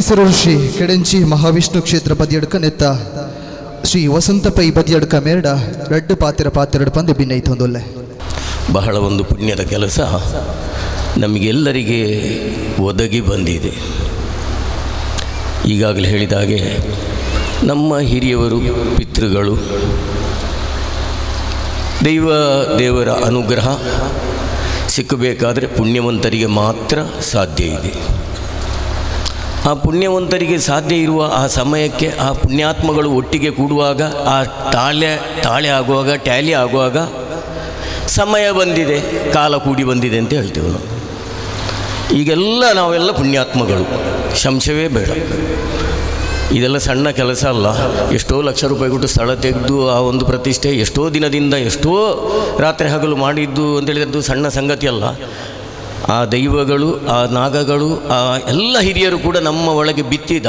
ಮುಕ್ತೀಶ್ವರ ಋಷಿ, ಕೆಡಂಚಿ ಮಹಾವಿಷ್ಣು ಕ್ಷೇತ್ರ ಬದಿಯಡ್ಕ ನೆತ್ತ. ಶ್ರೀ ವಸಂತ ಪೈ ಬದಿಯಡ್ಕ ಮೇರಡ ರೆಡ್ ಪಾತಿರ ಪಾತಿರಡು ಪಂದು ಭಿನ್ನೈತೊಂದೊಲ್ಲೆ ಬಹಳ ಒಂದು ಪುಣ್ಯದ ಕೆಲಸ ನಮಗೆಲ್ಲರಿಗೆ ಒದಗಿ ಬಂದಿದೆ. ಈಗಾಗಲೇ ಹೇಳಿದ ಹಾಗೆ ನಮ್ಮ ಹಿರಿಯವರು, ಪಿತೃಗಳು, ದೈವ ದೇವರ ಅನುಗ್ರಹ ಸಿಕ್ಕಬೇಕಾದರೆ ಪುಣ್ಯವಂತರಿಗೆ ಮಾತ್ರ ಸಾಧ್ಯ ಇದೆ. ಆ ಪುಣ್ಯವಂತರಿಗೆ ಸಾಧ್ಯ ಇರುವ ಆ ಸಮಯಕ್ಕೆ ಆ ಪುಣ್ಯಾತ್ಮಗಳು ಒಟ್ಟಿಗೆ ಕೂಡುವಾಗ, ಆ ತಾಳೆ ತಾಳೆ ಆಗುವಾಗ, ಟ್ಯಾಲಿ ಆಗುವಾಗ ಸಮಯ ಬಂದಿದೆ, ಕಾಲ ಕೂಡಿ ಬಂದಿದೆ ಅಂತ ಹೇಳ್ತೇವೆ ನಾವು. ಈಗೆಲ್ಲ ನಾವೆಲ್ಲ ಪುಣ್ಯಾತ್ಮಗಳು. ಶಂಶವೇ ಬೇಡ. ಇದೆಲ್ಲ ಸಣ್ಣ ಕೆಲಸ ಅಲ್ಲ. ಎಷ್ಟೋ ಲಕ್ಷ ರೂಪಾಯಿ ಕೊಟ್ಟು ಸ್ಥಳ ತೆಗೆದು ಆ ಒಂದು ಪ್ರತಿಷ್ಠೆ ಎಷ್ಟೋ ದಿನದಿಂದ ಎಷ್ಟೋ ರಾತ್ರಿ ಹಗಲು ಮಾಡಿದ್ದು ಅಂತೇಳಿದ್ರೆ ಅದು ಸಣ್ಣ ಸಂಗತಿ ಅಲ್ಲ. ಆ ದೈವಗಳು, ಆ ನಾಗಗಳು, ಆ ಎಲ್ಲ ಹಿರಿಯರು ಕೂಡ ನಮ್ಮ ಒಳಗೆ ಬಿತ್ತಿದ,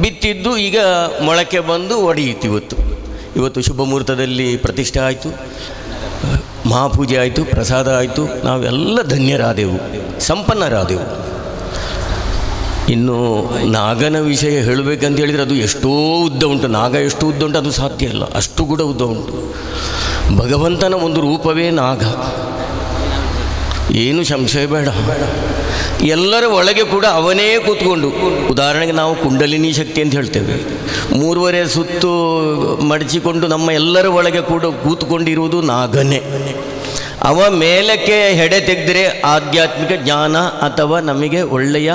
ಬಿತ್ತಿದ್ದು ಈಗ ಮೊಳಕೆ ಬಂದು ಒಡೆಯಿತು ಇವತ್ತು. ಇವತ್ತು ಶುಭ ಮುಹೂರ್ತದಲ್ಲಿ ಪ್ರತಿಷ್ಠೆ ಆಯಿತು, ಮಹಾಪೂಜೆ ಆಯಿತು, ಪ್ರಸಾದ ಆಯಿತು, ನಾವೆಲ್ಲ ಧನ್ಯರಾದೆವು, ಸಂಪನ್ನರಾದೆವು. ಇನ್ನು ನಾಗನ ವಿಷಯ ಹೇಳಬೇಕಂತ ಹೇಳಿದರೆ ಅದು ಎಷ್ಟೋ ಉದ್ದ ಉಂಟು, ನಾಗ ಎಷ್ಟು ಉದ್ದ ಉಂಟು, ಅದು ಸಾಧ್ಯ ಇಲ್ಲ, ಅಷ್ಟು ಕೂಡ ಉದ್ದ ಉಂಟು. ಭಗವಂತನ ಒಂದು ರೂಪವೇ ನಾಗ. ಏನು ಸಂಶಯ ಬೇಡ. ಎಲ್ಲರ ಒಳಗೆ ಕೂಡ ಅವನೇ ಕೂತ್ಕೊಂಡು. ಉದಾಹರಣೆಗೆ ನಾವು ಕುಂಡಲಿನಿ ಶಕ್ತಿ ಅಂತ ಹೇಳ್ತೇವೆ. ಮೂರುವರೆ ಸುತ್ತು ಮಡಚಿಕೊಂಡು ನಮ್ಮ ಎಲ್ಲರ ಒಳಗೆ ಕೂಡ ಕೂತ್ಕೊಂಡಿರುವುದು ನಾಗನೇ. ಅವ ಮೇಲಕ್ಕೆ ಹೆಡೆ ತೆಗೆದರೆ ಆಧ್ಯಾತ್ಮಿಕ ಜ್ಞಾನ ಅಥವಾ ನಮಗೆ ಒಳ್ಳೆಯ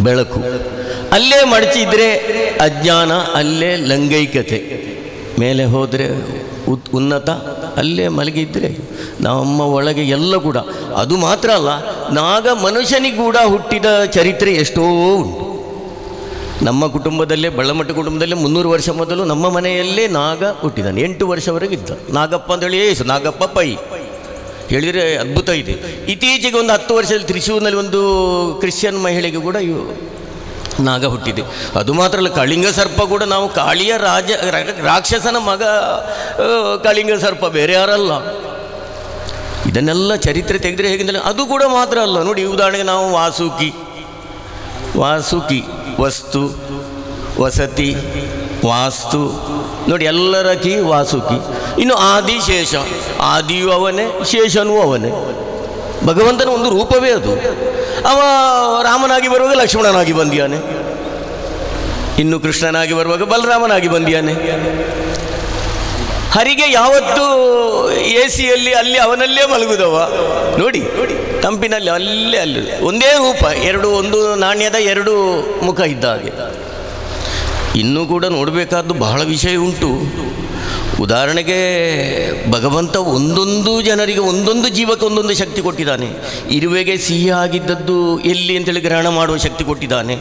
ಬೆಳಕು. ಅಲ್ಲೇ ಮಡಚಿದ್ರೆ ಅಜ್ಞಾನ, ಅಲ್ಲೇ ಲಂಗೈಕತೆ. ಮೇಲೆ ಹೋದರೆ ಉತ್ ಉನ್ನತ, ಅಲ್ಲೇ ಮಲಗಿದ್ರೆ ನಮ್ಮ ಒಳಗೆ ಎಲ್ಲ ಕೂಡ. ಅದು ಮಾತ್ರ ಅಲ್ಲ, ನಾಗ ಮನುಷ್ಯನಿಗೆ ಕೂಡ ಹುಟ್ಟಿದ ಚರಿತ್ರೆ ಎಷ್ಟೋ ಉಂಟು. ನಮ್ಮ ಕುಟುಂಬದಲ್ಲೇ ಬಳ್ಳಮಠ ಕುಟುಂಬದಲ್ಲೇ ಮುನ್ನೂರು ವರ್ಷ ಮೊದಲು ನಮ್ಮ ಮನೆಯಲ್ಲೇ ನಾಗ ಹುಟ್ಟಿದ್ದಾನೆ ಎಂಟು ವರ್ಷವರೆಗೆ ಇದ್ದ. ನಾಗಪ್ಪ ಅಂತೇಳಿ ಏಸು, ನಾಗಪ್ಪ ಪೈ. ಹೇಳಿದರೆ ಅದ್ಭುತ ಇದೆ. ಇತ್ತೀಚೆಗೆ ಒಂದು ಹತ್ತು ವರ್ಷದಲ್ಲಿ ತ್ರಿಶೂರಿನಲ್ಲಿ ಒಂದು ಕ್ರಿಶ್ಚಿಯನ್ ಮಹಿಳೆಗೆ ಕೂಡ ಇವು ನಾಗ ಹುಟ್ಟಿದೆ. ಅದು ಮಾತ್ರ ಅಲ್ಲ, ಕಳಿಂಗ ಸರ್ಪ ಕೂಡ ನಾವು ಕಾಳಿಯ ರಾಜ ರಾಕ್ಷಸನ ಮಗ ಕಳಿಂಗ ಸರ್ಪ ಬೇರೆ ಯಾರಲ್ಲ. ಇದನ್ನೆಲ್ಲ ಚರಿತ್ರೆ ತೆಗೆದರೆ ಹೇಗೆಂದರೆ ಅದು ಕೂಡ ಮಾತ್ರ ಅಲ್ಲ. ನೋಡಿ, ಉದಾಹರಣೆಗೆ ನಾವು ವಾಸುಕಿ. ವಾಸುಕಿ, ವಸ್ತು, ವಸತಿ, ವಾಸ್ತು. ನೋಡಿ, ಎಲ್ಲರ ಕಿ ವಾಸುಕಿ. ಇನ್ನು ಆದಿಶೇಷ ಆದಿಯೂ ಅವನೇ, ಶೇಷನೂ ಅವನೇ. ಭಗವಂತನ ಒಂದು ರೂಪವೇ ಅದು. ಅವ ರಾಮನಾಗಿ ಬರುವಾಗ ಲಕ್ಷ್ಮಣನಾಗಿ ಬಂದಿಯಾನೆ. ಇನ್ನು ಕೃಷ್ಣನಾಗಿ ಬರುವಾಗ ಬಲರಾಮನಾಗಿ ಬಂದಿಯಾನೆ. ಹರಿಗೆ ಯಾವತ್ತು ಎ ಸಿಯಲ್ಲಿ ಅಲ್ಲಿ ಅವನಲ್ಲೇ ಮಲಗುದವ. ನೋಡಿ, ತಂಪಿನಲ್ಲಿ ಅಲ್ಲೇ ಅಲ್ಲಿ. ಒಂದೇ ರೂಪ ಎರಡು, ಒಂದು ನಾಣ್ಯದ ಎರಡು ಮುಖ ಇದ್ದ ಹಾಗೆ. ಇನ್ನೂ ಕೂಡ ನೋಡಬೇಕಾದ್ದು ಬಹಳ ವಿಷಯ ಉಂಟು. ಉದಾಹರಣೆಗೆ, ಭಗವಂತ ಒಂದೊಂದು ಜನರಿಗೆ ಒಂದೊಂದು ಜೀವಕ್ಕೆ ಒಂದೊಂದು ಶಕ್ತಿ ಕೊಟ್ಟಿದ್ದಾನೆ. ಇರುವೆಗೆ ಸಿಹಿ ಆಗಿದ್ದದ್ದು ಎಲ್ಲಿ ಅಂತೇಳಿ ಗ್ರಹಣ ಮಾಡುವ ಶಕ್ತಿ ಕೊಟ್ಟಿದ್ದಾನೆ.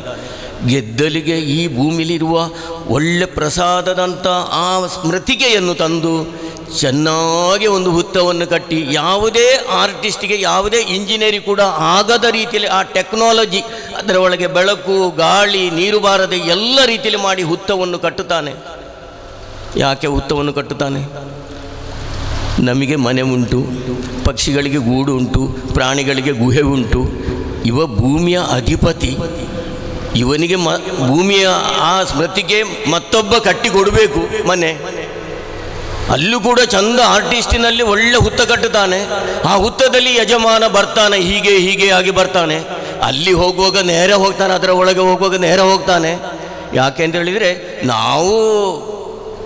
ಗೆದ್ದಲಿಗೆ ಈ ಭೂಮಿಲಿರುವ ಒಳ್ಳೆ ಪ್ರಸಾದದಂಥ ಆ ಸ್ಮೃತಿಕೆಯನ್ನು ತಂದು ಚೆನ್ನಾಗಿ ಒಂದು ಹುತ್ತವನ್ನು ಕಟ್ಟಿ ಯಾವುದೇ ಆರ್ಟಿಸ್ಟಿಗೆ ಯಾವುದೇ ಇಂಜಿನಿಯರಿಂಗ್ ಕೂಡ ಆಗದ ರೀತಿಯಲ್ಲಿ ಆ ಟೆಕ್ನಾಲಜಿ ಅದರ ಒಳಗೆ ಬೆಳಕು, ಗಾಳಿ, ನೀರು ಬಾರದೆ ಎಲ್ಲ ರೀತಿಯಲ್ಲಿ ಮಾಡಿ ಹುತ್ತವನ್ನು ಕಟ್ಟುತ್ತಾನೆ. ಯಾಕೆ ಹುತ್ತವನ್ನು ಕಟ್ಟುತ್ತಾನೆ? ನಮಗೆ ಮನೆ ಉಂಟು, ಪಕ್ಷಿಗಳಿಗೆ ಗೂಡು ಉಂಟು, ಪ್ರಾಣಿಗಳಿಗೆ ಗುಹೆ ಉಂಟು, ಇವ ಭೂಮಿಯ ಅಧಿಪತಿ. ಇವನಿಗೆ ಭೂಮಿಯ ಆ ಸ್ಮೃತಿಗೆ ಮತ್ತೊಬ್ಬ ಕಟ್ಟಿ ಕೊಡಬೇಕು ಮನೆ. ಅಲ್ಲೂ ಕೂಡ ಚಂದ ಆರ್ಟಿಸ್ಟಿನಲ್ಲಿ ಒಳ್ಳೆ ಹುತ್ತ ಕಟ್ಟುತ್ತಾನೆ. ಆ ಹುತ್ತದಲ್ಲಿ ಯಜಮಾನ ಬರ್ತಾನೆ, ಹೀಗೆ ಹೀಗೆ ಆಗಿ ಬರ್ತಾನೆ. ಅಲ್ಲಿ ಹೋಗುವಾಗ ನೇರ ಹೋಗ್ತಾನೆ, ಅದರ ಒಳಗೆ ಹೋಗುವಾಗ ನೇರ ಹೋಗ್ತಾನೆ. ಯಾಕೆ ಅಂತ ಹೇಳಿದರೆ, ನಾವು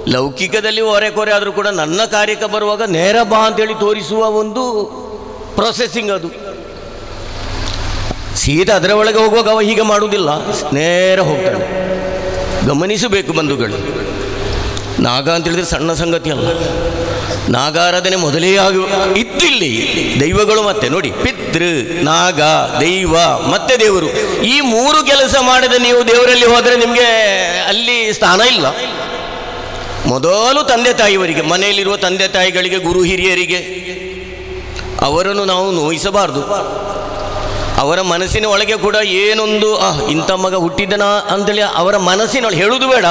ಲೌಕಿಕದಲ್ಲಿ ಹೊರೆ ಕೊರೆ ಆದರೂ ಕೂಡ ನನ್ನ ಕಾರ್ಯಕ್ಕೆ ಬರುವಾಗ ನೇರ ಬಾ ಅಂತೇಳಿ ತೋರಿಸುವ ಒಂದು ಪ್ರೊಸೆಸಿಂಗ್ ಅದು. ಸೀದಾ ಅದರ ಒಳಗೆ ಹೋಗುವಾಗ ಅವ ಹೀಗೆ ಮಾಡುವುದಿಲ್ಲ. ನೇರ ಹೋಗ್ತಾನೆ. ಗಮನಿಸಬೇಕು ಬಂಧುಗಳು. ನಾಗ ಅಂತ ಹೇಳಿದ್ರೆ ಸಣ್ಣ ಸಂಗತಿ ಅಲ್ಲ. ನಾಗಾರಾಧನೆ ಮೊದಲೇ ಆಗಿ ಇತ್ತಿಲ್ಲಿ ದೈವಗಳು ಮತ್ತೆ ನೋಡಿ, ಪಿತೃ, ನಾಗ, ದೈವ, ಮತ್ತೆ ದೇವರು. ಈ ಮೂರು ಕೆಲಸ ಮಾಡಿದ ನೀವು ದೇವರಲ್ಲಿ ಹೋದರೆ ನಿಮಗೆ ಅಲ್ಲಿ ಸ್ಥಾನ ಇಲ್ಲ. ಮೊದಲು ತಂದೆ ತಾಯಿಯವರಿಗೆ, ಮನೆಯಲ್ಲಿರುವ ತಂದೆ ತಾಯಿಗಳಿಗೆ, ಗುರು ಹಿರಿಯರಿಗೆ ಅವರನ್ನು ನಾವು ನೋಯಿಸಬಾರ್ದು. ಅವರ ಮನಸ್ಸಿನ ಒಳಗೆ ಕೂಡ ಏನೊಂದು ಆಹ್ ಇಂಥ ಮಗ ಹುಟ್ಟಿದನ? ಅಂತೇಳಿ ಅವರ ಮನಸ್ಸಿನೊಳಗೆ ಹೇಳುವುದು ಬೇಡ.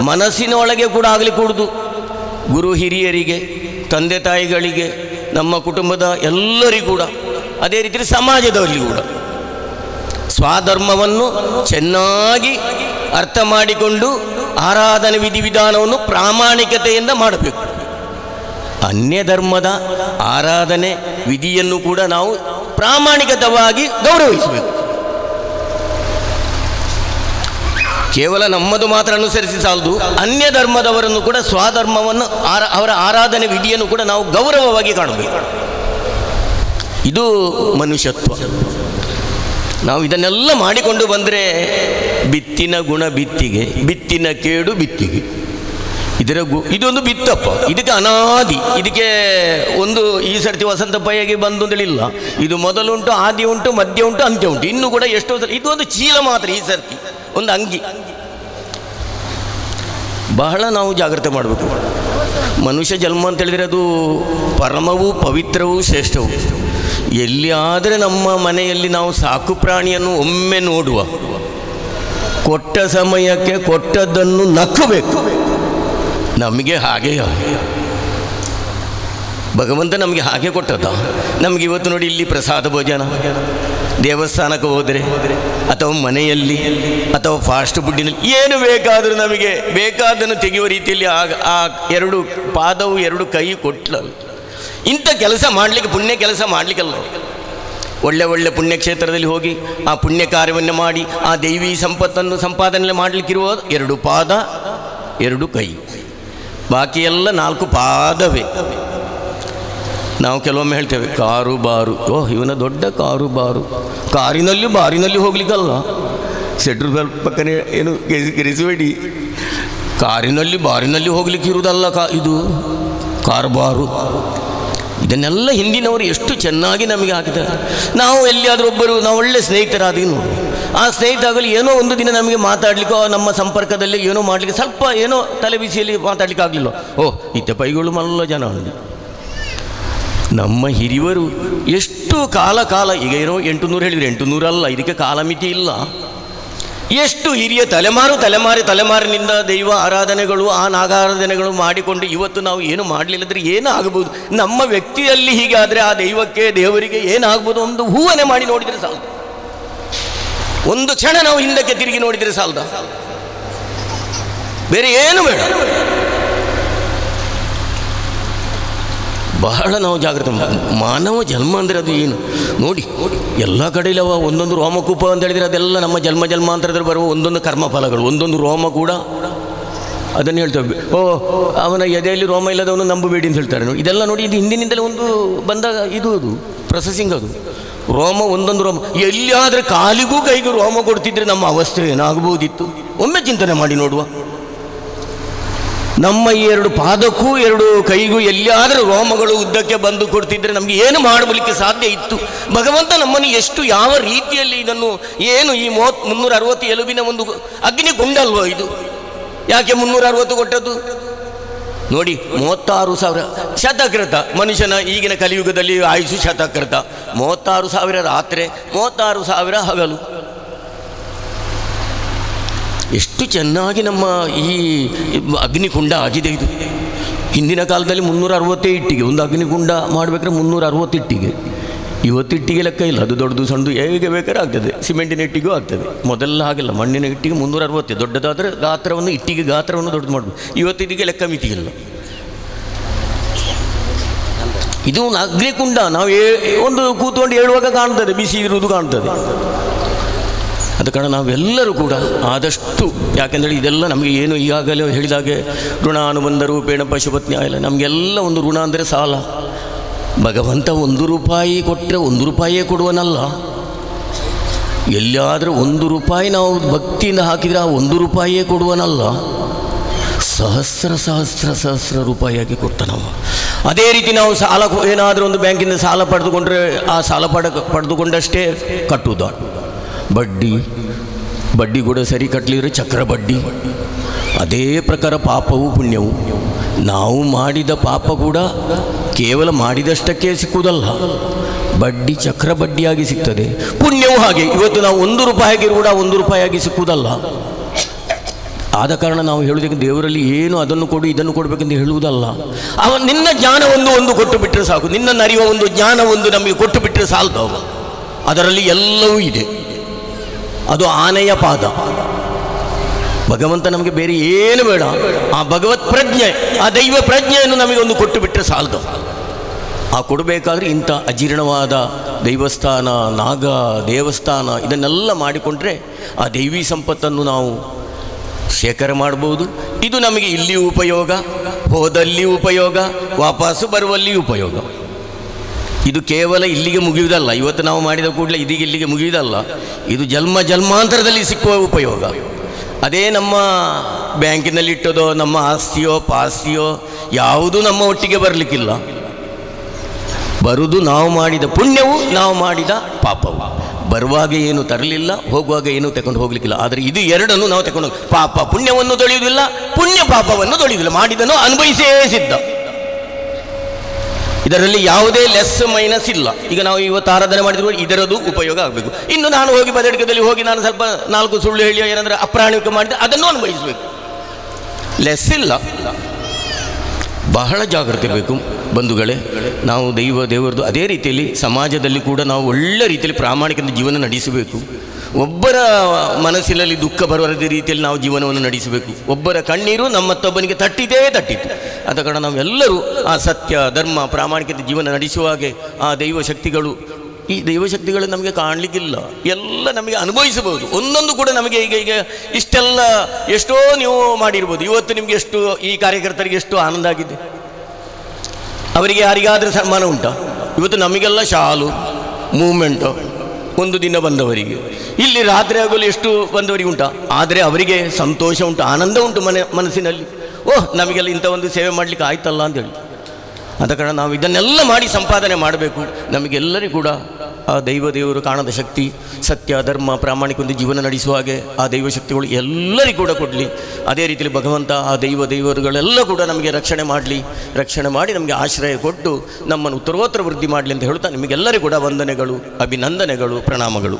ಮನಸ್ಸಿನ ಒಳಗೆ ಕೂಡ ಆಗಲಿ ಕೂಡುದು. ಗುರು ಹಿರಿಯರಿಗೆ, ತಂದೆ ತಾಯಿಗಳಿಗೆ, ನಮ್ಮ ಕುಟುಂಬದ ಎಲ್ಲರಿಗೂ ಕೂಡ, ಅದೇ ರೀತಿ ಸಮಾಜದವರಿಗೂ ಕೂಡ. ಸ್ವಧರ್ಮವನ್ನು ಚೆನ್ನಾಗಿ ಅರ್ಥ ಮಾಡಿಕೊಂಡು ಆರಾಧನೆ ವಿಧಿವಿಧಾನವನ್ನು ಪ್ರಾಮಾಣಿಕತೆಯಿಂದ ಮಾಡಬೇಕು. ಅನ್ಯ ಧರ್ಮದ ಆರಾಧನೆ ವಿಧಿಯನ್ನು ಕೂಡ ನಾವು ಪ್ರಾಮಾಣಿಕತವಾಗಿ ಗೌರವಿಸಬೇಕು. ಕೇವಲ ನಮ್ಮದು ಮಾತ್ರ ಅನುಸರಿಸಿ ಸಾಲದು, ಅನ್ಯ ಧರ್ಮದವರನ್ನು ಕೂಡ ಸ್ವಧರ್ಮವನ್ನು ಅವರ ಆರಾಧನೆ ವಿಧಿಯನ್ನು ಕೂಡ ನಾವು ಗೌರವವಾಗಿ ಕಾಣಬೇಕು. ಇದು ಮನುಷ್ಯತ್ವ. ನಾವು ಇದನ್ನೆಲ್ಲ ಮಾಡಿಕೊಂಡು ಬಂದರೆ ಬಿತ್ತಿನ ಗುಣ ಬಿತ್ತಿಗೆ, ಬಿತ್ತಿನ ಕೇಡು ಬಿತ್ತಿಗೆ. ಇದರ ಗು, ಇದೊಂದು ಬಿತ್ತಪ್ಪ. ಇದಕ್ಕೆ ಅನಾದಿ. ಇದಕ್ಕೆ ಒಂದು ಈ ಸರ್ತಿ ವಸಂತ ಪೈಯಾಗಿ ಬಂದು ಅಂತೇಳಿಲ್ಲ. ಇದು ಮೊದಲುಂಟು ಆದಿ ಉಂಟು, ಮಧ್ಯ ಉಂಟು, ಅಂತ್ಯ ಉಂಟು. ಇನ್ನು ಕೂಡ ಎಷ್ಟೋ ಸಲ ಇದು ಒಂದು ಚೀಲ ಮಾತ್ರ ಈ ಸರ್ತಿ. ಒಂದು ಅಂಗಿ. ಬಹಳ ನಾವು ಜಾಗ್ರತೆ ಮಾಡಬೇಕು. ಮನುಷ್ಯ ಜನ್ಮ ಅಂತೇಳಿದರೆ ಅದು ಪರಮವು ಪವಿತ್ರವೂ ಶ್ರೇಷ್ಠವು. ಎಲ್ಲಿ ಆದರೆ ನಮ್ಮ ಮನೆಯಲ್ಲಿ ನಾವು ಸಾಕು ಪ್ರಾಣಿಯನ್ನು ಒಮ್ಮೆ ನೋಡುವ. ಕೊಟ್ಟ ಸಮಯಕ್ಕೆ ಕೊಟ್ಟದ್ದನ್ನು ನಕ್ಕಬೇಕು. ನಮಗೆ ಹಾಗೆ ಭಗವಂತ ನಮಗೆ ಹಾಗೆ ಕೊಟ್ಟದ್ದು. ನಮಗೆ ಇವತ್ತು ನೋಡಿ ಇಲ್ಲಿ ಪ್ರಸಾದ ಭೋಜನ, ದೇವಸ್ಥಾನಕ್ಕೆ ಹೋದರೆ, ಅಥವಾ ಮನೆಯಲ್ಲಿ, ಅಥವಾ ಫಾಸ್ಟ್ ಫುಡ್ಡಿನಲ್ಲಿ ಏನು ಬೇಕಾದರೂ ನಮಗೆ ಬೇಕಾದನ್ನು ತೆಗೆಯುವ ರೀತಿಯಲ್ಲಿ ಆಗ ಆ ಎರಡು ಪಾದವು, ಎರಡು ಕೈ ಕೊಟ್ಲಲ್ಲ ಇಂಥ ಕೆಲಸ ಮಾಡಲಿಕ್ಕೆ, ಪುಣ್ಯ ಕೆಲಸ ಮಾಡಲಿಕ್ಕಲ್ಲ. ಒಳ್ಳೆ ಒಳ್ಳೆ ಪುಣ್ಯಕ್ಷೇತ್ರದಲ್ಲಿ ಹೋಗಿ, ಆ ಪುಣ್ಯ ಕಾರ್ಯವನ್ನು ಮಾಡಿ, ಆ ದೈವಿ ಸಂಪತ್ತನ್ನು ಸಂಪಾದನೆ ಮಾಡಲಿಕ್ಕಿರುವ ಎರಡು ಪಾದ, ಎರಡು ಕೈ. ಬಾಕಿ ಎಲ್ಲ ನಾಲ್ಕು ಪಾದವೇ. ನಾವು ಕೆಲವೊಮ್ಮೆ ಹೇಳ್ತೇವೆ, ಕಾರು, ಬಾರು. ಓಹ್ ಇವನ ದೊಡ್ಡ ಕಾರು, ಬಾರು. ಕಾರಿನಲ್ಲಿ, ಬಾರಿನಲ್ಲಿ ಹೋಗ್ಲಿಕ್ಕಲ್ಲ. ಸೆಟ್ರ್ ಪಕ್ಕನೆ ಏನು ಕೆರಿಸಬೇಡಿ. ಕಾರಿನಲ್ಲಿ, ಬಾರಿನಲ್ಲಿ ಹೋಗ್ಲಿಕ್ಕೆ ಇರುವುದಲ್ಲ ಕಾ, ಇದು. Car, bar. ಇದನ್ನೆಲ್ಲ ಹಿಂದಿನವರು ಎಷ್ಟು ಚೆನ್ನಾಗಿ ನಮಗೆ ಹಾಕಿದ್ದಾರೆ. ನಾವು ಎಲ್ಲಿಯಾದರೂ ಒಬ್ಬರು, ನಾವು ಒಳ್ಳೆ ಸ್ನೇಹಿತರಾದಿ ನೋಡಿ. ಆ ಸ್ನೇಹಿತ ಆಗಲಿ ಏನೋ ಒಂದು ದಿನ ನಮಗೆ ಮಾತಾಡಲಿಕ್ಕೋ, ನಮ್ಮ ಸಂಪರ್ಕದಲ್ಲಿ ಏನೋ ಮಾಡಲಿಕ್ಕೆ, ಸ್ವಲ್ಪ ಏನೋ ತಲೆ ಬಿಸಿಯಲ್ಲಿ ಮಾತಾಡಲಿಕ್ಕೆ ಆಗಲಿಲ್ಲ ಓ ಇತ್ತೆ ಪೈಗಳು ಮಲ್ಲ ಜನ ನಮ್ಮ ಹಿರಿಯವರು ಎಷ್ಟು ಕಾಲ ಕಾಲ, ಈಗ ಏನೋ ಎಂಟು ನೂರು ಹೇಳಿದರೆ ಎಂಟು ನೂರಲ್ಲ ಇದಕ್ಕೆ ಕಾಲಮಿತಿ ಇಲ್ಲ. ಎಷ್ಟು ಹಿರಿಯ ತಲೆಮಾರು, ತಲೆಮಾರಿ, ತಲೆಮಾರಿನಿಂದ ದೈವ ಆರಾಧನೆಗಳು, ಆ ನಾಗಾರಾಧನೆಗಳು ಮಾಡಿಕೊಂಡು ಇವತ್ತು ನಾವು ಏನು ಮಾಡಲಿಲ್ಲದ್ರೆ ಏನಾಗಬಹುದು ನಮ್ಮ ವ್ಯಕ್ತಿಯಲ್ಲಿ ಹೀಗೆ ಆ ದೈವಕ್ಕೆ, ದೇವರಿಗೆ ಏನಾಗ್ಬೋದು? ಒಂದು ಹೂವನೆ ಮಾಡಿ ನೋಡಿದರೆ ಸಾಲದು ಒಂದು ಕ್ಷಣ ನಾವು ಹಿಂದಕ್ಕೆ ತಿರುಗಿ ನೋಡಿದರೆ ಸಾಲದ. ಬೇರೆ ಏನು ಬೇಡ. ಬಹಳ ನಾವು ಜಾಗೃತ ಮಾನವ ಜನ್ಮ ಅಂದರೆ ಅದು ಏನು? ನೋಡಿ, ಎಲ್ಲ ಕಡೆಯಲ್ಲಿ ಅವ ಒಂದೊಂದು ರೋಮಕೂಪ ಅಂತ ಹೇಳಿದರೆ ಅದೆಲ್ಲ ನಮ್ಮ ಜನ್ಮ ಜನ್ಮಾಂತರದಲ್ಲಿ ಬರುವ ಒಂದೊಂದು ಕರ್ಮಫಲಗಳು ಒಂದೊಂದು ರೋಮ ಕೂಡ ಅದನ್ನು ಹೇಳ್ತೇವೆ. ಓ, ಅವನ ಎದೆಯಲ್ಲಿ ರೋಮ ಇಲ್ಲದವನು ನಂಬಬೇಡಿ ಅಂತ ಹೇಳ್ತಾರೆ ನೋಡಿ. ಇದೆಲ್ಲ ನೋಡಿ ಇದು ಹಿಂದಿನಿಂದಲೇ ಒಂದು ಬಂದಾಗ ಇದು ಅದು ಪ್ರೊಸೆಸಿಂಗ್ ಅದು. ರೋಮ ಒಂದೊಂದು ರೋಮ. ಎಲ್ಲಿಯಾದರೂ ಕಾಲಿಗೂ ಕೈಗೂ ರೋಮ ಕೊಡ್ತಿದ್ರೆ ನಮ್ಮ ಅವಸ್ಥೆ ಏನಾಗಬಹುದಿತ್ತು ಒಮ್ಮೆ ಚಿಂತನೆ ಮಾಡಿ ನೋಡುವ. ನಮ್ಮ ಈ ಎರಡು ಪಾದಕ್ಕೂ ಎರಡು ಕೈಗೂ ಎಲ್ಲಿಯಾದರೂ ರೋಮಗಳು ಉದ್ದಕ್ಕೆ ಬಂದು ಕೊಡ್ತಿದ್ರೆ ನಮಗೆ ಏನು ಮಾಡಲಿಕ್ಕೆ ಸಾಧ್ಯ ಇತ್ತು? ಭಗವಂತ ನಮ್ಮನ್ನು ಎಷ್ಟು ಯಾವ ರೀತಿಯಲ್ಲಿ ಇದನ್ನು ಏನು ಈ ಮೂವತ್ ಮುನ್ನೂರ ಅರವತ್ತು ಎಲುಬಿನ ಒಂದು ಅಗ್ನಿ ಗುಂಡಲ್ವೋ ಇದು? ಯಾಕೆ ಮುನ್ನೂರ ಅರವತ್ತು ಕೊಟ್ಟದ್ದು? ನೋಡಿ, ಮೂವತ್ತಾರು ಸಾವಿರ. ಶತಕೃತ. ಮನುಷ್ಯನ ಈಗಿನ ಕಲಿಯುಗದಲ್ಲಿ ಆಯುಷು ಶತಕೃತ. ಮೂವತ್ತಾರು ಸಾವಿರ ರಾತ್ರಿ, ಮೂವತ್ತಾರು ಸಾವಿರ ಹಗಲು. ಎಷ್ಟು ಚೆನ್ನಾಗಿ ನಮ್ಮ ಈ ಅಗ್ನಿಕುಂಡ ಆಗಿದೆ ಇದು. ಹಿಂದಿನ ಕಾಲದಲ್ಲಿ ಮುನ್ನೂರ ಅರವತ್ತೇ ಇಟ್ಟಿಗೆ. ಒಂದು ಅಗ್ನಿಕುಂಡ ಮಾಡಬೇಕಾದ್ರೆ ಮುನ್ನೂರ ಅರವತ್ತು ಇಟ್ಟಿಗೆ ಇವತ್ತು ಲೆಕ್ಕ ಇಲ್ಲ. ಅದು ದೊಡ್ಡದು ಸಣ್ಣದು ಹೇಗೆ ಬೇಕಾದ್ರೆ ಆಗ್ತದೆ. ಸಿಮೆಂಟಿನ ಇಟ್ಟಿಗೂ ಆಗ್ತದೆ. ಮೊದಲೆಲ್ಲ ಹಾಗಿಲ್ಲ. ಮಣ್ಣಿನ ಇಟ್ಟಿಗೆ ಮುನ್ನೂರ ಅರವತ್ತು ದೊಡ್ಡದಾದರೆ ಗಾತ್ರವನ್ನು, ಇಟ್ಟಿಗೆ ಗಾತ್ರವನ್ನು ದೊಡ್ಡದು ಮಾಡಬೇಕು. ಇವತ್ತಿಟ್ಟಿಗೆ ಲೆಕ್ಕ ಲೆಕ್ಕ ಇಲ್ಲ ಇದು ಅಗ್ನಿಕುಂಡ ನಾವು ಒಂದು ಕೂತ್ಕೊಂಡು ಹೇಳುವಾಗ ಕಾಣ್ತದೆ. ಬಿಸಿ ಇರುವುದು ಕಾಣ್ತದೆ. ಅದ ಕಾರಣ ನಾವೆಲ್ಲರೂ ಕೂಡ ಆದಷ್ಟು, ಯಾಕೆಂದರೆ ಇದೆಲ್ಲ ನಮಗೆ ಏನು ಈಗಾಗಲೇ ಹೇಳಿದಾಗೆ ಋಣ ಅನುಬಂಧ ರೂಪೇಣ ಪಶುಪತ್ನಿ ಎಲ್ಲ ನಮಗೆಲ್ಲ ಒಂದು ಋಣ ಅಂದರೆ ಸಾಲ. ಭಗವಂತ ಒಂದು ರೂಪಾಯಿ ಕೊಟ್ಟರೆ ಒಂದು ರೂಪಾಯಿಯೇ ಕೊಡುವನಲ್ಲ. ಎಲ್ಲಿಯಾದರೂ ಒಂದು ರೂಪಾಯಿ ನಾವು ಭಕ್ತಿಯಿಂದ ಹಾಕಿದರೆ ಆ ಒಂದು ರೂಪಾಯಿಯೇ ಕೊಡುವನಲ್ಲ. ಸಹಸ್ರ ಸಹಸ್ರ ಸಹಸ್ರ ರೂಪಾಯಿಯಾಗಿ ಕೊಡ್ತಾನವ. ಅದೇ ರೀತಿ ನಾವು ಸಾಲ ಏನಾದರೂ ಒಂದು ಬ್ಯಾಂಕಿಂದ ಸಾಲ ಪಡೆದುಕೊಂಡ್ರೆ ಆ ಸಾಲ ಪಡ, ಪಡೆದುಕೊಂಡಷ್ಟೇ ಕಟ್ಟುವುದು. ಬಡ್ಡಿ ಬಡ್ಡಿ ಕೂಡ ಸರಿ ಕಟ್ಟಲಿದ್ರೆ ಚಕ್ರ ಬಡ್ಡಿ. ಅದೇ ಪ್ರಕಾರ ಪಾಪವು ಪುಣ್ಯವು. ನಾವು ಮಾಡಿದ ಪಾಪ ಕೂಡ ಕೇವಲ ಮಾಡಿದಷ್ಟಕ್ಕೆ ಸಿಕ್ಕುವುದಲ್ಲ. ಬಡ್ಡಿ ಚಕ್ರ ಬಡ್ಡಿಯಾಗಿ ಸಿಗ್ತದೆ. ಪುಣ್ಯವೂ ಹಾಗೆ. ಇವತ್ತು ನಾವು ಒಂದು ರೂಪಾಯಿಗೆ ಕೂಡ ಒಂದು ರೂಪಾಯಿಯಾಗಿ ಸಿಕ್ಕುವುದಲ್ಲ. ಆದ ಕಾರಣ ನಾವು ಹೇಳುವುದಕ್ಕೆ ದೇವರಲ್ಲಿ ಏನು ಅದನ್ನು ಕೊಡು, ಇದನ್ನು ಕೊಡಬೇಕೆಂದು ಹೇಳುವುದಲ್ಲ. ಅವ ನಿನ್ನ ಜ್ಞಾನ ಒಂದು ಒಂದು ಕೊಟ್ಟು ಬಿಟ್ಟರೆ ಸಾಕು. ನಿನ್ನ ನರಿಯುವ ಒಂದು ಜ್ಞಾನ ಒಂದು ನಮಗೆ ಕೊಟ್ಟು ಬಿಟ್ಟರೆ ಸಾಲದು ಅದರಲ್ಲಿ ಎಲ್ಲವೂ ಇದೆ. ಅದು ಆನೆಯ ಪಾದ. ಭಗವಂತ ನಮಗೆ ಬೇರೆ ಏನು ಬೇಡ. ಆ ಭಗವತ್ ಪ್ರಜ್ಞೆ, ಆ ದೈವ ಪ್ರಜ್ಞೆಯನ್ನು ನಮಗೊಂದು ಕೊಟ್ಟು ಬಿಟ್ಟರೆ ಸಾಲದು. ಆ ಕೊಡಬೇಕಾದ್ರೆ ಇಂಥ ಅಜೀರ್ಣವಾದ ದೈವಸ್ಥಾನ, ನಾಗ, ದೇವಸ್ಥಾನ ಇದನ್ನೆಲ್ಲ ಮಾಡಿಕೊಂಡ್ರೆ ಆ ದೈವಿ ಸಂಪತ್ತನ್ನು ನಾವು ಶೇಖರ ಮಾಡ್ಬೋದು. ಇದು ನಮಗೆ ಇಲ್ಲಿ ಉಪಯೋಗ, ಹೋದಲ್ಲಿ ಉಪಯೋಗ, ವಾಪಸ್ಸು ಬರುವಲ್ಲಿ ಉಪಯೋಗ. ಇದು ಕೇವಲ ಇಲ್ಲಿಗೆ ಮುಗಿಯುವುದಲ್ಲ. ಇವತ್ತು ನಾವು ಮಾಡಿದ ಕೂಡಲೇ ಇದೀಗ ಇಲ್ಲಿಗೆ ಮುಗಿಯುವುದಲ್ಲ. ಇದು ಜನ್ಮ ಜನ್ಮಾಂತರದಲ್ಲಿ ಸಿಕ್ಕುವ ಉಪಯೋಗ. ಅದೇ ನಮ್ಮ ಬ್ಯಾಂಕಿನಲ್ಲಿಟ್ಟದೋ ನಮ್ಮ ಆಸ್ತಿಯೋ, ಪಾಸ್ತಿಯೋ ಯಾವುದೂ ನಮ್ಮ ಒಟ್ಟಿಗೆ ಬರಲಿಕ್ಕಿಲ್ಲ. ಬರುದು ನಾವು ಮಾಡಿದ ಪುಣ್ಯವು ನಾವು ಮಾಡಿದ ಪಾಪವು. ಬರುವಾಗ ಏನು ತರಲಿಲ್ಲ, ಹೋಗುವಾಗ ಏನು ತಗೊಂಡು ಹೋಗ್ಲಿಕ್ಕಿಲ್ಲ. ಆದರೆ ಇದು ಎರಡನ್ನು ನಾವು ತಗೊಂಡು ಪಾಪ ಪುಣ್ಯವನ್ನು ತೊಳೆಯುವುದಿಲ್ಲ, ಪುಣ್ಯ ಪಾಪವನ್ನು ತೊಳೆಯುವುದಿಲ್ಲ. ಮಾಡಿದನು ಅನುಭವಿಸೇ ಸಿದ್ಧ. ಇದರಲ್ಲಿ ಯಾವುದೇ ಲೆಸ್ ಮೈನಸ್ ಇಲ್ಲ. ಈಗ ನಾವು ಇವತ್ತು ಆರಾಧನೆ ಮಾಡಿದ್ರು ಇದರದು ಉಪಯೋಗ ಆಗಬೇಕು. ಇನ್ನು ನಾನು ಹೋಗಿ ಬದಡಿಕದಲ್ಲಿ ಹೋಗಿ ನಾನು ಸ್ವಲ್ಪ ನಾಲ್ಕು ಸುಳ್ಳು ಹೇಳಿ ಏನಂದ್ರೆ ಅಪ್ರಾಣಿಕ ಮಾಡಿದ್ರೆ ಅದನ್ನು ಅನುಭವಿಸಬೇಕು ಲೆಸ್ ಇಲ್ಲ. ಬಹಳ ಜಾಗ್ರತೆ ಬೇಕು ಬಂಧುಗಳೇ. ನಾವು ದೈವ ದೇವರದು ಅದೇ ರೀತಿಯಲ್ಲಿ ಸಮಾಜದಲ್ಲಿ ಕೂಡ ನಾವು ಒಳ್ಳೆ ರೀತಿಯಲ್ಲಿ ಪ್ರಾಮಾಣಿಕ ಜೀವನ ನಡೆಸಬೇಕು. ಒಬ್ಬರ ಮನಸ್ಸಿನಲ್ಲಿ ದುಃಖ ಬರದ ರೀತಿಯಲ್ಲಿ ನಾವು ಜೀವನವನ್ನು ನಡೆಸಬೇಕು. ಒಬ್ಬರ ಕಣ್ಣೀರು ನಮ್ಮ ಮತ್ತೊಬ್ಬನಿಗೆ ತಟ್ಟಿದೇ ತಟ್ಟಿತು ಆದ ಕಾರಣ ನಾವೆಲ್ಲರೂ ಆ ಸತ್ಯ, ಧರ್ಮ, ಪ್ರಾಮಾಣಿಕತೆ ಜೀವನ ನಡೆಸುವ ಹಾಗೆ ಆ ದೈವ ಶಕ್ತಿಗಳು, ಈ ದೈವಶಕ್ತಿಗಳು ನಮಗೆ ಕಾಣಲಿಕ್ಕಿಲ್ಲ. ಎಲ್ಲ ನಮಗೆ ಅನುಭವಿಸಬಹುದು. ಒಂದೊಂದು ಕೂಡ ನಮಗೆ ಈಗ ಈಗ ಇಷ್ಟೆಲ್ಲ ಎಷ್ಟೋ ನೀವು ಮಾಡಿರ್ಬೋದು. ಇವತ್ತು ನಿಮಗೆ ಎಷ್ಟು, ಈ ಕಾರ್ಯಕರ್ತರಿಗೆ ಎಷ್ಟು ಆನಂದ ಆಗಿದೆ. ಅವರಿಗೆ ಯಾರಿಗಾದರೂ ಸನ್ಮಾನ ಉಂಟಾ? ಇವತ್ತು ನಮಗೆಲ್ಲ ಶಾಲು ಮೂಮೆಂಟು ಒಂದು ದಿನ ಬಂದವರಿಗೆ. ಇಲ್ಲಿ ರಾತ್ರಿ ಆಗಲು ಎಷ್ಟು ಬಂದವರಿಗೆ ಉಂಟ? ಆದರೆ ಅವರಿಗೆ ಸಂತೋಷ ಉಂಟು, ಆನಂದ ಉಂಟು ಮನೆ, ಮನಸ್ಸಿನಲ್ಲಿ. ಓಹ್, ನಮಗೆಲ್ಲ ಇಂಥ ಒಂದು ಸೇವೆ ಮಾಡಲಿಕ್ಕೆ ಆಯ್ತಲ್ಲ ಅಂತೇಳಿ ಅದ ಕಾರಣ ನಾವು ಇದನ್ನೆಲ್ಲ ಮಾಡಿ ಸಂಪಾದನೆ ಮಾಡಬೇಕು. ನಮಗೆಲ್ಲರಿಗೂ ಕೂಡ ಆ ದೈವ ದೇವರು ಕಾಣದ ಶಕ್ತಿ, ಸತ್ಯ, ಧರ್ಮ, ಪ್ರಾಮಾಣಿಕ ಒಂದು ಜೀವನ ನಡೆಸುವ ಹಾಗೆ ಆ ದೈವ ಶಕ್ತಿಗಳು ಎಲ್ಲರಿಗೂ ಕೂಡ ಕೊಡಲಿ. ಅದೇ ರೀತಿಯಲ್ಲಿ ಭಗವಂತ ಆ ದೈವ ದೇವರುಗಳೆಲ್ಲ ಕೂಡ ನಮಗೆ ರಕ್ಷಣೆ ಮಾಡಲಿ. ರಕ್ಷಣೆ ಮಾಡಿ ನಮಗೆ ಆಶ್ರಯ ಕೊಟ್ಟು ನಮ್ಮನ್ನು ಉತ್ತರೋತ್ತರ ವೃದ್ಧಿ ಮಾಡಲಿ ಅಂತ ಹೇಳ್ತಾ ನಿಮಗೆಲ್ಲರಿಗೂ ಕೂಡ ವಂದನೆಗಳು, ಅಭಿನಂದನೆಗಳು, ಪ್ರಣಾಮಗಳು.